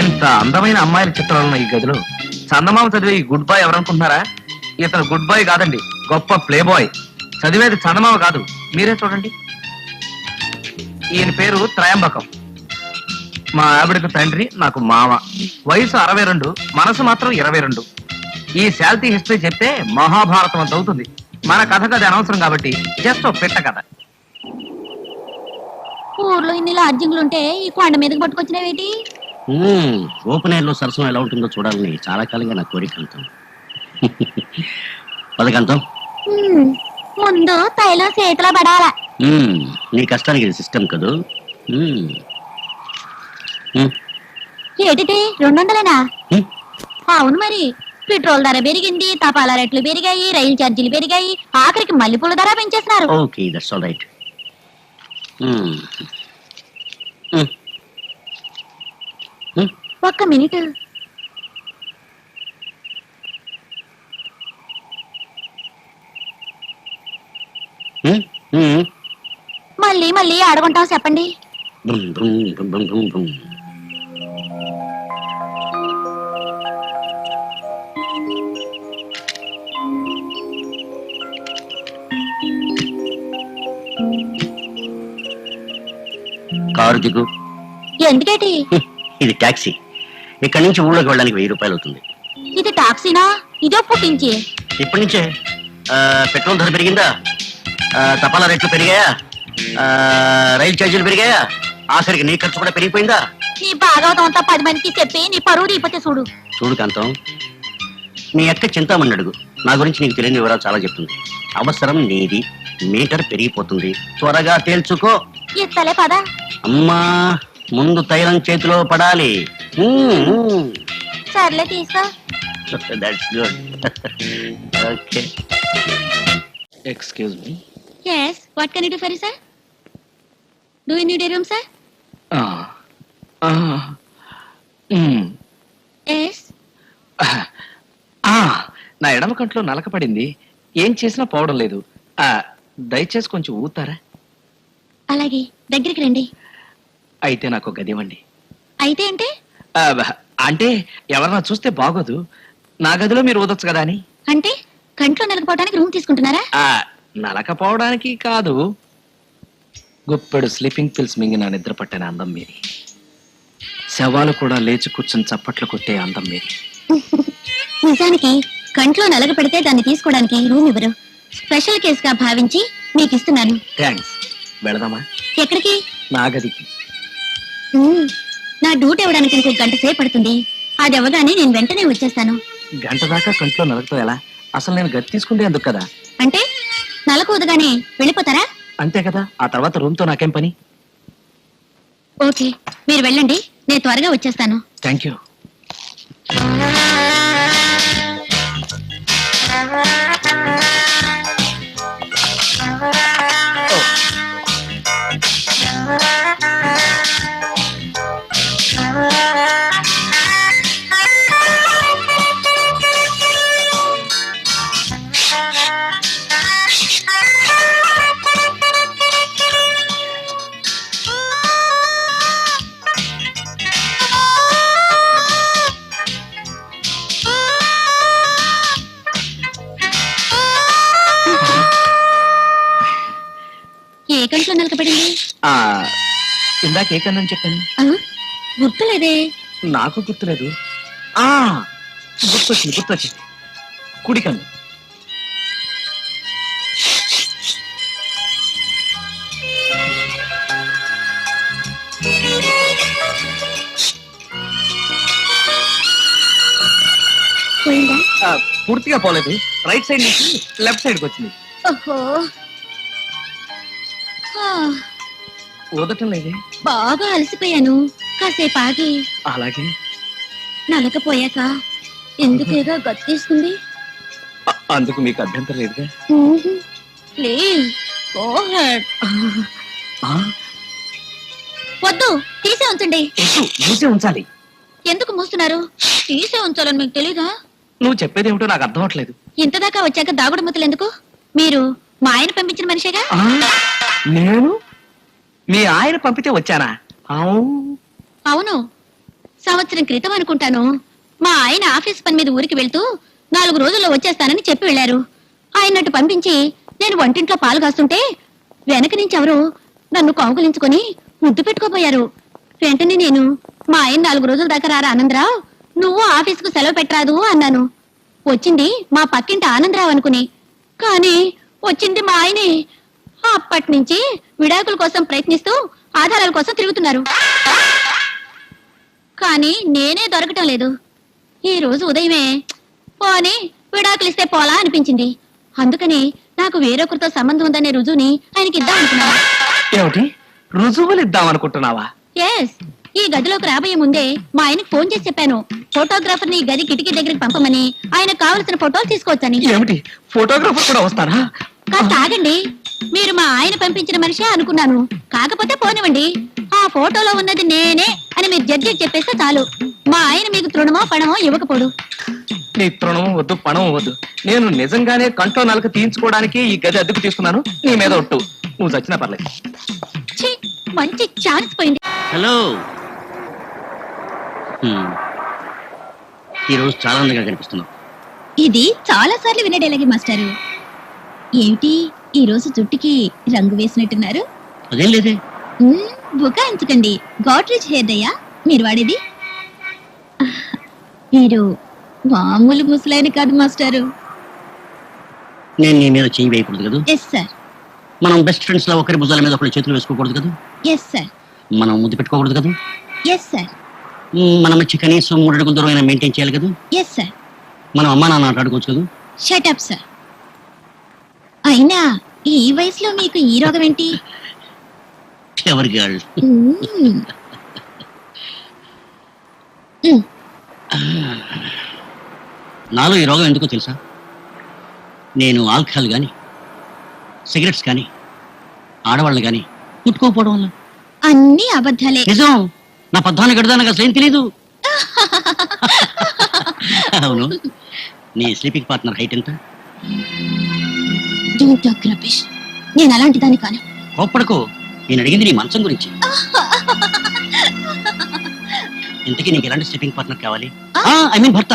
ఇంత అందమైన అమ్మాయిల చిత్రాలు ఈ గదిలో చందమామ చదివే ఈ గుడ్ బాయ్ ఎవరనుకుంటున్నారా? ఇతను గుడ్ బాయ్ కాదండి గొప్ప ప్లే బాయ్ చదివేది చందమామ కాదు మీరే చూడండి. ఈయన పేరు త్రయంబకం. మా ఆవిడకు తండ్రి నాకు మామ. వయసు అరవై రెండు మనసు మాత్రం ఇరవై రెండు ఈ శాల్తీ హిస్టరీ చెప్తే మహాభారతం అంత అవుతుంది. మన కథ కథ అనవసరం కాబట్టి జస్ట్ ఒక పెట్ట కథ. ఊర్లో ఇన్ని లాడ్జింగ్లు ఉంటే ఈ కొండ మీదకి పట్టుకొచ్చినవేటి? ఓపెన్ ఎయిర్లో సరసం ఎలా ఉంటుందో చూడాలని చాలా కాలంగా నా కోరిక అంతం. పదకంతం. ముందు తైలం చేతిలో పడాల. నీ కష్టానికి ఇది సిస్టమ్ కదూ. ఏటిటి? రెండు వందలేనా. అవును మరి. పెట్రోల్ ధర పెరిగింది తపాలా రేట్లు పెరిగాయి రైలు ఛార్జీలు పెరిగాయి ఆఖరికి మల్లెపూల ధర పెంచేస్తున్నారు. Okay that's all right. ఒక్క మినిట్. మళ్ళీ మళ్ళీ ఆడుకుంటాం చెప్పండి. కారు దిగు. ఎందుకేటి? ఇది ట్యాక్సీ ఇక్కడి నుంచి ఊళ్ళోకి వెళ్ళడానికి వెయ్యి రూపాయలు అవుతుంది. ఇది టాక్సీనా? ఇదో పుట్టించి. ఇప్పటి నుంచే. ఆ, పెట్రోల్ ధర పెరిగిందా? ఆ, తపాలా రేట్లు పెరిగాయా? ఆ, రైలు ఛార్జీలు పెరిగాయా? ఆఖరికి నీ ఖర్చు కూడా పెరిగిపోయిందా? నీ భాగవతం అంతా పది మందికి చెప్పి నీ పరువు తీపోతే చూడు. చూడు కాంతం నీ అక్క చింతామణి అడుగు. నా గురించి నీకు తెలియని వివరాలు చాలా చెప్తుంది. అవసరం నీది. మీటర్ పెరిగిపోతుంది. త్వరగా తేల్చుకో. ఇస్తలే పదా. అమ్మా! ముందు తైలం చేతిలో పడాలి. సర్లే తీసుకో. That's good okay excuse me yes what can you do for sir do you need a room sir yes నా ఎడమ కంట్లో నలక పడింది. ఏం చేసినా పోవడం లేదు. ఆ, దయచేసి కొంచెం ఊతారా? అలాగే దగ్గరికి రండి. అయితే నాకు ఒక గది ఇవ్వండి. అయితే అంటే ఆ, బ- అంటే ఎవరన్నా చూస్తే బాగోదు. నా గదిలో మీరు ఊదొచ్చు కదా అని. అంటే కంట్లో నిలకపోవడానికి రూమ్ తీసుకుంటున్నారా? ఆ, నలకపోవడానికి కాదు. గుప్పెడు స్లీపింగ్ పిల్స్ మింగిన నిద్ర పట్టిన అందం మీది. శవాలు కూడా లేచి కూర్చుని చప్పట్లు కొట్టే అందం మీది. నిజానికి కంట్లో నలగ పెడితే దాన్ని తీసుకోవడానికి రూమ్ ఇవ్వరు. స్పెషల్ కేసుగా భావించి మీకు ఇస్తున్నాను. థ్యాంక్స్. వెళదామా? ఎక్కడికి? నా గదికి. నా డ్యూటీ ఇవ్వడానికి ఇంకో గంట సేపు పడుతుంది. అది అవ్వగానే నేను వెంటనే వచ్చేస్తాను. గంట దాకా కంట్లో నలకతో ఎలా? అసలు నేను గది తీసుకుంటే ఎందుకు కదా? అంటే నలకూదగానే వెళ్ళిపోతారా? అంతే కదా ఆ తర్వాత రూమ్తో నాకేం పని? ఓకే మీరు వెళ్ళండి నేను త్వరగా వచ్చేస్తాను. Thank you. కంట్లో నలకపడింది ఆ ఇందాక ఏ కన్నా చెప్పాను? గుర్తులేదే. నాకు గుర్తులేదు. ఆ గుర్తొచ్చింది గుర్తొచ్చింది. కుడి కన్ను. పూర్తిగా పోలేదు. రైట్ సైడ్ నుంచి లెఫ్ట్ సైడ్కి వచ్చింది. ఓహో. ఊదటం లేదే. బాగా అలసిపోయాను. కాసేపు ఆగి. అలాగే. నలకపోయాక ఎందుకేగా గత్తేసుకుంది ఆ, అందుకు మీకు అభ్యంతరం లేదుగా? ప్లీజ్ గో హెడ్ ఆ, వద్దు తీసే ఉంచండి. మూసే ఉంచాలి. ఎందుకు మూస్తున్నారు? తీసే ఉంచాలని మీకు తెలీదా? నువ్వు చెప్పేది ఏమిటో నాకు అర్థం అవట్లేదు. ఇంతదాకా వచ్చాక దాగుడు మూతలు ఎందుకు? మీరు మా ఆయన పంపించిన మనిషిగా? నేను? మీ ఆయన పంపితే వచ్చానా? అవును. సంవత్సరం క్రితం అనుకుంటాను. మా ఆయన ఆఫీస్ పని మీద ఊరికి వెళ్తూ నాలుగు రోజుల్లో వచ్చేస్తానని చెప్పి వెళ్ళారు. ఆయనట్టు పంపించి నేను వంటింట్లో పాలు కాస్తుంటే వెనక నుంచి ఎవరు నన్ను కౌగులించుకొని ముద్దు పెట్టుకోపోయారు. వెంటనే నేను మా ఆయన నాలుగు రోజుల దాకా రారా ఆనందరావు? నువ్వు ఆఫీసుకు సెలవు పెట్టరాదు అన్నాను. వచ్చింది మా పక్కింటి ఆనందరావు అనుకుని. కానీ వచ్చింది మా ఆయనే. అప్పటి నుంచి విడాకుల కోసం ప్రయత్నిస్తూ ఆధారాల కోసం తిరుగుతున్నారు. కానీ నేనే దొరకటం లేదు. ఈ రోజు ఉదయమే పోని విడాకులు ఇస్తే పోలా అనిపించింది. అందుకని నాకు వేరొకరితో సంబంధం ఉందనే రుజువుని ఆయనకి ఇద్దాం అనుకున్నాను. ఏమిటి? రుజువులు ఇద్దాం అనుకుంటున్నావా? ఎస్ ఈ గదిలోకి రాబోయే ముందే మా ఆయనకి ఫోన్ చేసి చెప్పాను. ఫోటోగ్రాఫర్ని గది కిటికీ దగ్గరికి పంపమని ఆయనకు కావలసిన ఫోటోలు తీసుకోవచ్చని. ఏమిటి? ఫోటోగ్రాఫర్ కూడా వస్తారా? కాస్త ఆగండి. మీరు మా ఆయన పంపించిన మనిషే అనుకున్నాను. కాకపోతే పోనివ్వండి. ఆ ఫోటోలో ఉన్నది నేనే అని మీరు జడ్జికి చెప్పేస్తే చాలు. మా ఆయన మీకు తృణమో పణమో ఇవ్వకపోడు. నీ తృణం వద్దు పణం వద్దు. నేను నిజంగానే కంట్లో నలక తీయించుకోవడానికి ఈ గది అద్దెకు తీసుకున్నాను. నీ మీద ఒట్టు. నువ్వు చచ్చినా పర్లేదు. ఛీ, మంచి ఛాన్స్ పోయింది. హలో. ఈరోజు చాలా అందంగా కనిపిస్తున్నావు. ఇది చాలా సార్లు వినే డైలాగే మాస్టారు. ఏమిటి ఈ రోజు జుట్టుకి రంగు వేసినట్టున్నారు? అదేం లేదే. బుకాయించకండి గాడ్రేజ్ హెయిర్ డయ్యా మీరు వాడేది? మీరు మామూలు ముసలైన కాదు మాస్టారు. నేను నీ మీద చేయి వేయకూడదు కదా? ఎస్ సార్ మనం బెస్ట్ ఫ్రెండ్స్లో ఒకరి భుజాల మీద ఒకరి చేతులు వేసుకోకూడదు కదా? ఎస్ సార్ మనం ముద్దు పెట్టుకోకూడదు కదా? ఎస్ సార్ మన మధ్య కనీసం మూడు అడుగుల దూరం మెయింటైన్ చేయాలి కదా? ఎస్ సార్ మనం అమ్మా నాన్న ఆడుకోవచ్చు కదా? షటప్ సార్ అయినా ఈ వయసులో మీకు ఈ రోగం ఏంటి? ఎవరి గర్ల్. నాలో ఈ రోగం ఎందుకో తెలుసా? నేను ఆల్కహాల్ కానీ సిగరెట్స్ కానీ ఆడవాళ్ళని కానీ ముట్టుకోకపోవడం వల్ల. అన్ని అబద్ధాలే. నిజం. నా పద్నాలుగు గడదా నాకు అసలు ఏం తెలీదు అవును. నీ స్లీపింగ్ పార్ట్నర్ హైట్ ఎంత? డోంట్ టాక్ రబిష్ నేను అలాంటి దాన్ని కాను. కోప్పడుకో. నేను అడిగింది నీ మంచం గురించి. ఇంతకీ నీకు ఎలాంటి స్లీపింగ్ పార్ట్నర్ కావాలి? ఐ మీన్ భర్త.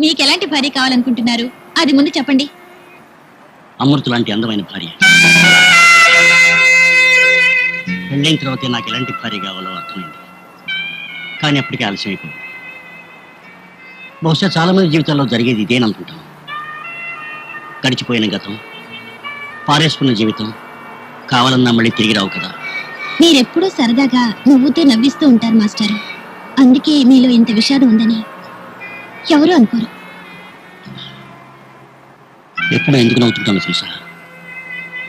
మీకు ఎలాంటి భార్య కావాలనుకుంటున్నారు? అది ముందు చెప్పండి. అమృత లాంటి అందమైన భార్య. పెళ్ళైన తర్వాతే నాకు ఎలాంటి భార్య కావాలో అర్థమైంది. కానీ అప్పటికే ఆలస్యం అయిపోయింది బహుశా చాలా మంది జీవితాల్లో జరిగేది ఇదేననుకుంటాను గడిచిపోయిన గతం. పారేసుకున్న జీవితం. కావాలన్నా మళ్ళీ తిరిగి రావు కదా. మీరెప్పుడూ సరదాగా నవ్వుతూ నవ్విస్తూ ఉంటారు మాస్టర్. అందుకే మీలో ఇంత విషాదం ఉందని ఎవరు అనుకోరు. ఎప్పుడు ఎందుకు నవ్వుతుంటానో తెలుసా?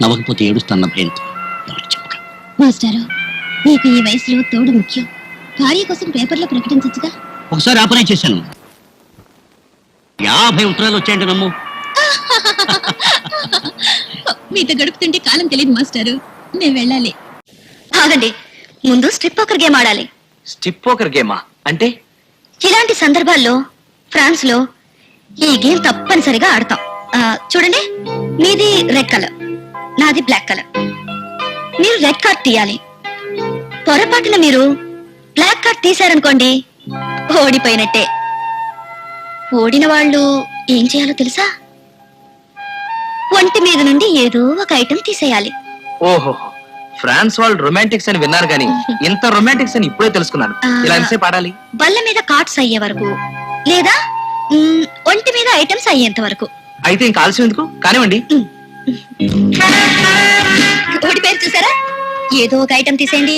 నవ్వకపోతే ఏడుస్తాన్న భయంతో. ఎవరికి చెప్పక. మాస్టారు మీకు ఈ వయసులో తోడు ముఖ్యం. భార్య కోసం పేపర్లో ప్రకటించచ్చుగా? ఒకసారి ఆ పనే చేశాను. యాభై ఉత్తరాలు వచ్చాయండి నమ్ము. మీతో గడుపుతుంటే కాలం తెలియదు మాస్టారు. నేను వెళ్ళాలి. ఆగండి. ముందు స్ట్రిప్ పోకర్ గేమ్ ఆడాలి. స్టిప్ పోకర్ గేమా అంటే? ఇలాంటి సందర్భాల్లో ఫ్రాన్స్లో ఈ గేమ్ తప్పనిసరిగా ఆడతాం. ఆ, చూడండి. మీది రెడ్ కలర్ నాది బ్లాక్ కలర్ మీరు రెడ్ కార్డ్ తీయాలి. పొరపాటున మీరు బ్లాక్ కార్డ్ తీశారనుకోండి ఓడిపోయినట్టే. ఓడిన వాళ్ళు ఏం చేయాలో తెలుసా? ఒంటి మీద నుండి ఏదో ఒక ఐటెం తీసేయాలి. ఓహో ఫ్రాన్స్ వాళ్ళు రొమాంటిక్స్ అని విన్నారు కానీ ఇంత రొమాంటిక్స్ అని ఇప్పుడే తెలుసుకున్నాను. ఇలా ఎంతసేపు ఆడాలి? బల్ల మీద కార్డ్స్ అయ్యే వరకు లేదా మ్, ఒంటి మీద ఐటమ్స్ అయ్యేంత వరకు. అయితే ఇంకా ఆలస్యం ఎందుకు? కానివ్వండి. ఒకటి పేరు చూసారా? ఏదో ఒక ఐటమ్ తీసేయండి.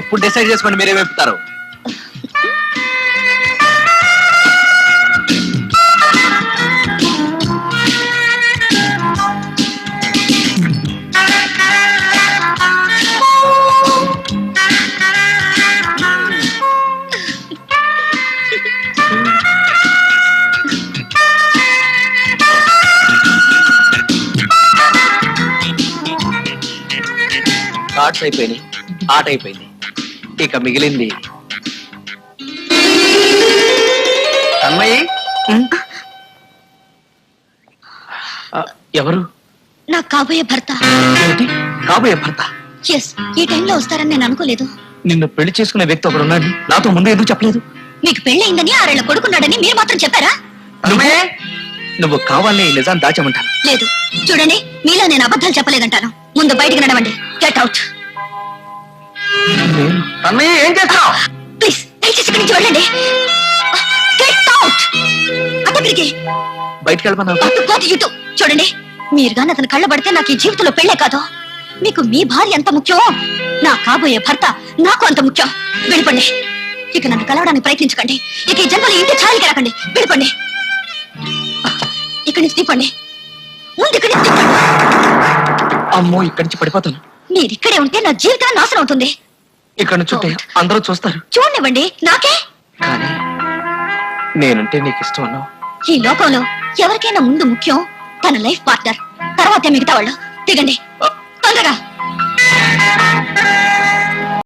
ఇప్పుడు డిసైడ్ చేసుకోండి మీరే వెపుతారు కార్డ్స్ అయిపోయినాయి. ఆట అయిపోయింది. ఇక మిగిలింది. అమ్మాయి? ఎవరు? నా కాబోయే భర్త? కాబోయే భర్త? ఎస్ ఈ టైంలో వస్తారని నేను అనుకోలేదు. నిన్ను పెళ్ళి చేసుకునే వ్యక్తి ఒకడు ఉన్నాడు. నాతో ముందు ఎందుకు చెప్పలేదు? మీకు పెళ్ళయిందని ఆరేళ్ళ కొడుకున్నాడని మీరు మాత్రం చెప్పారా? నువ్వు నువ్వు కావాలని ఈ నిజాన్ని దాచమంటాను. లేదు. చూడండి మీలో నేను అబద్ధాలు చెప్పలేదంటాను. ముందు బయటికి నడవండి. గెట్ అవుట్ అన్నయ్య ఏం చేస్తావు ప్లీజ్ దయచేసి ఇక్కడి నుంచి వెళ్ళండి. గెట్ అవుట్ అతనికి బయటికి వెళ్ళమన్నావు అటు పోతే ఇటు చూడండి మీరు గాని అతను కళ్ళబడితే నాకు ఈ జీవితంలో పెళ్ళే కాదు. మీకు మీ భార్య ఎంత ముఖ్యం? నా కాబోయే భర్త నాకు అంత ముఖ్యం. వెళ్ళిపండి. ఇక నన్ను కలవడానికి ప్రయత్నించకండి. ఇక ఈ జన్మలో ఇంటి ఛాయలకి రాకండి వెళ్ళిపండి. ఇక్కడి నుంచి తిప్పండి ముందు ఇక్కడి నుంచి తిప్పండి అమ్మో ఇక్కడి నుంచి పడిపోతాను. మీరు ఇక్కడే ఉంటే నా జీవితం నాశనం అవుతుంది. ఇక్కడ నుంచి అందరూ చూస్తారు. చూడనివ్వండి. నాకే? కానీ నేనంటే నీకు ఇష్టం అన్నా ఈ లోకంలో ఎవరికైనా ముందు ముఖ్యం తన లైఫ్ పార్ట్నర్ తర్వాత మిగతా వాళ్ళు. దిగండి. తొందరగా.